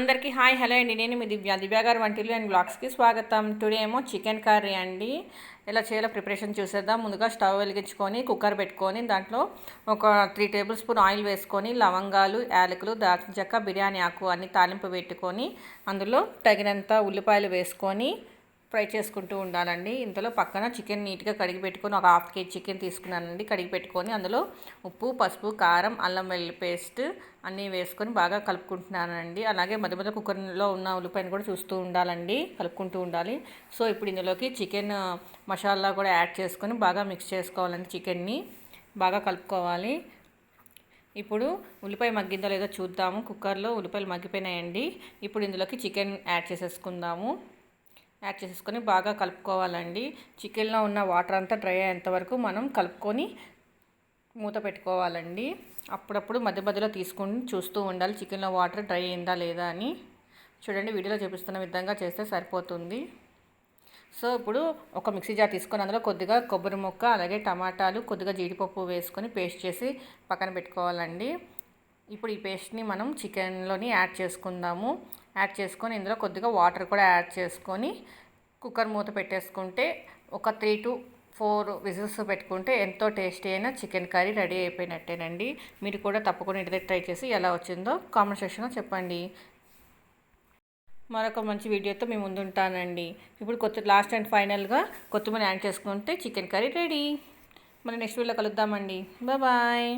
అందరికీ hi hello అండి. నేను మీ దివ్య. దివ్య గారి వంటిలు అండ్ బ్లాగ్స్కి స్వాగతం. టుడే ఏమో చికెన్ కర్రీ అండి. ఎలా చేయాలో ప్రిపరేషన్ చూసేద్దాం. ముందుగా స్టవ్ వెలిగించుకొని కుక్కర్ పెట్టుకొని దాంట్లో ఒక త్రీ టేబుల్ స్పూన్ ఆయిల్ వేసుకొని లవంగాలు యాలకులు దాల్చిన చెక్క బిర్యానీ ఆకు అన్ని తాలింపు పెట్టుకొని అందులో తగినంత ఉల్లిపాయలు వేసుకొని ఫ్రై చేసుకుంటూ ఉండాలండి. ఇంతలో పక్కన చికెన్ నీట్గా కడిగి పెట్టుకొని ఒక హాఫ్ కేజీ చికెన్ తీసుకున్నానండి. కడిగి పెట్టుకొని అందులో ఉప్పు పసుపు కారం అల్లం వెల్లుల్లి పేస్ట్ అన్నీ వేసుకొని బాగా కలుపుకుంటున్నానండి. అలాగే మధ్య మధ్య కుక్కర్లో ఉన్న ఉల్లిపాయను కూడా చూస్తూ ఉండాలండి. కలుపుకుంటూ ఉండాలి. సో ఇప్పుడు ఇందులోకి చికెన్ మసాలా కూడా యాడ్ చేసుకొని బాగా మిక్స్ చేసుకోవాలండి చికెన్ని. బాగా కలుపుకోవాలి. ఇప్పుడు ఉల్లిపాయ మగ్గిందో లేదో చూద్దాము. కుక్కర్లో ఉల్లిపాయలు మగ్గిపోయినాయండి. ఇప్పుడు ఇందులోకి చికెన్ యాడ్ చేసేసుకుందాము. యాడ్ చేసేసుకొని బాగా కలుపుకోవాలండి. చికెన్లో ఉన్న వాటర్ అంతా డ్రై అయ్యేంత వరకు మనం కలుపుకొని మూత పెట్టుకోవాలండి. అప్పుడప్పుడు మధ్య మధ్యలో తీసుకుని చూస్తూ ఉండాలి చికెన్లో వాటర్ డ్రై అయిందా లేదా అని. చూడండి వీడియోలో చూపిస్తున్న విధంగా చేస్తే సరిపోతుంది. సో ఇప్పుడు ఒక మిక్సీ జార్ తీసుకొని అందులో కొద్దిగా కొబ్బరి ముక్క అలాగే టమాటాలు కొద్దిగా జీడిపప్పు వేసుకొని పేస్ట్ చేసి పక్కన పెట్టుకోవాలండి. ఇప్పుడు ఈ పేస్ట్ని మనం చికెన్లోని యాడ్ చేసుకుందాము. యాడ్ చేసుకొని ఇందులో కొద్దిగా వాటర్ కూడా యాడ్ చేసుకొని కుక్కర్ మూత పెట్టేసుకుంటే ఒక త్రీ టు ఫోర్ విజిల్స్ పెట్టుకుంటే ఎంతో టేస్టీ అయిన చికెన్ కర్రీ రెడీ అయిపోయినట్టేనండి. మీరు కూడా తప్పకుండా ఇంటి ట్రై చేసి ఎలా వచ్చిందో కామెంట్ సెక్షన్లో చెప్పండి. మరొక మంచి వీడియోతో మేము ముందుంటానండి ఇప్పుడు కొత్త లాస్ట్ అండ్ ఫైనల్గా కొత్తిమీర యాడ్ చేసుకుంటే చికెన్ కర్రీ రెడీ. మరి నెక్స్ట్ వీడియోలో కలుద్దామండి. బాయ్.